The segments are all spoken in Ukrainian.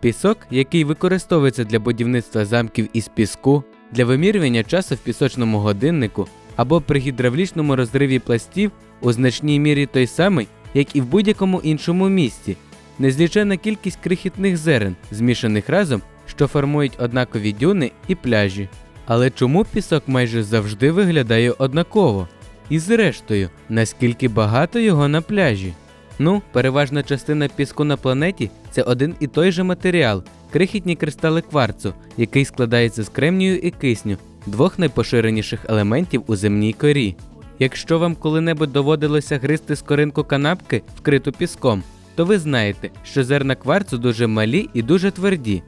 Пісок, який використовується для будівництва замків із піску, для вимірювання часу в пісочному годиннику або при гідравлічному розриві пластів, у значній мірі той самий, як і в будь-якому іншому місті. Незліченна кількість крихітних зерен, змішаних разом, що формують однакові дюни і пляжі. Але чому пісок майже завжди виглядає однаково? І зрештою, наскільки багато його на пляжі? Ну, переважна частина піску на планеті це один і той же матеріал крихітні кристали кварцу, який складається з кремнію і кисню, двох найпоширеніших елементів у земній корі. Якщо вам коли-небудь доводилося гризти скоринку канапки, вкриту піском, то ви знаєте, що зерна кварцу дуже малі і дуже тверді.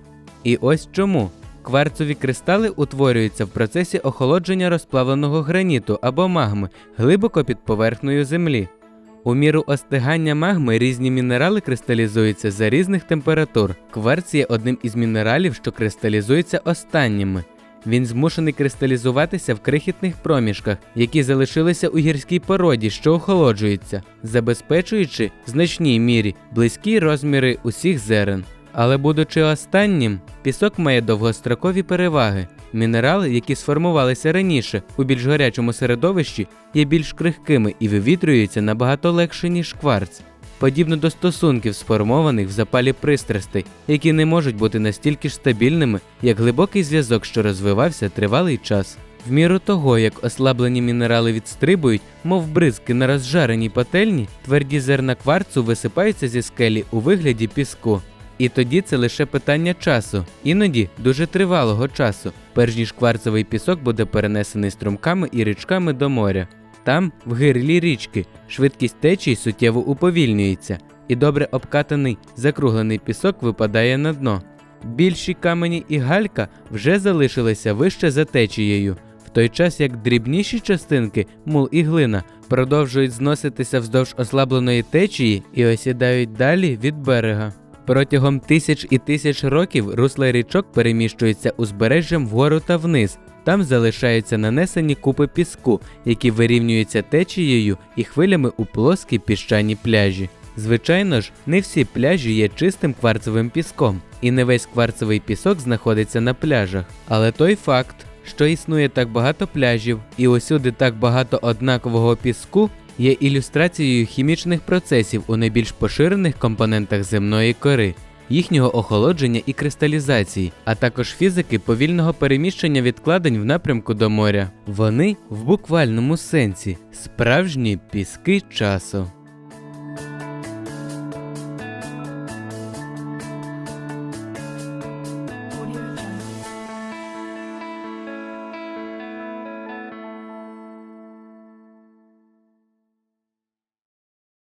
І ось чому. Кварцові кристали утворюються в процесі охолодження розплавленого граніту або магми глибоко під поверхнею землі. У міру остигання магми різні мінерали кристалізуються за різних температур. Кварц є одним із мінералів, що кристалізуються останніми. Він змушений кристалізуватися в крихітних проміжках, які залишилися у гірській породі, що охолоджуються, забезпечуючи в значній мірі близькі розміри усіх зерен. Але будучи останнім, пісок має довгострокові переваги. Мінерали, які сформувалися раніше у більш гарячому середовищі, є більш крихкими і вивітрюються набагато легше, ніж кварц. Подібно до стосунків, сформованих в запалі пристрастей, які не можуть бути настільки ж стабільними, як глибокий зв'язок, що розвивався тривалий час. В міру того, як ослаблені мінерали відстрибують, мов бризки на розжареній пательні, тверді зерна кварцу висипаються зі скелі у вигляді піску. І тоді це лише питання часу, іноді дуже тривалого часу, перш ніж кварцевий пісок буде перенесений струмками і річками до моря. Там, в гирлі річки, швидкість течії суттєво уповільнюється, і добре обкатаний закруглений пісок випадає на дно. Більші камені і галька вже залишилися вище за течією, в той час як дрібніші частинки, мул і глина, продовжують зноситися вздовж ослабленої течії і осідають далі від берега. Протягом тисяч і тисяч років русла річок переміщуються узбережжям вгору та вниз. Там залишаються нанесені купи піску, які вирівнюються течією і хвилями у плоскі піщані пляжі. Звичайно ж, не всі пляжі є чистим кварцевим піском, і не весь кварцевий пісок знаходиться на пляжах. Але той факт, що існує так багато пляжів і усюди так багато однакового піску, є ілюстрацією хімічних процесів у найбільш поширених компонентах земної кори, їхнього охолодження і кристалізації, а також фізики повільного переміщення відкладень в напрямку до моря. Вони в буквальному сенсі справжні піски часу.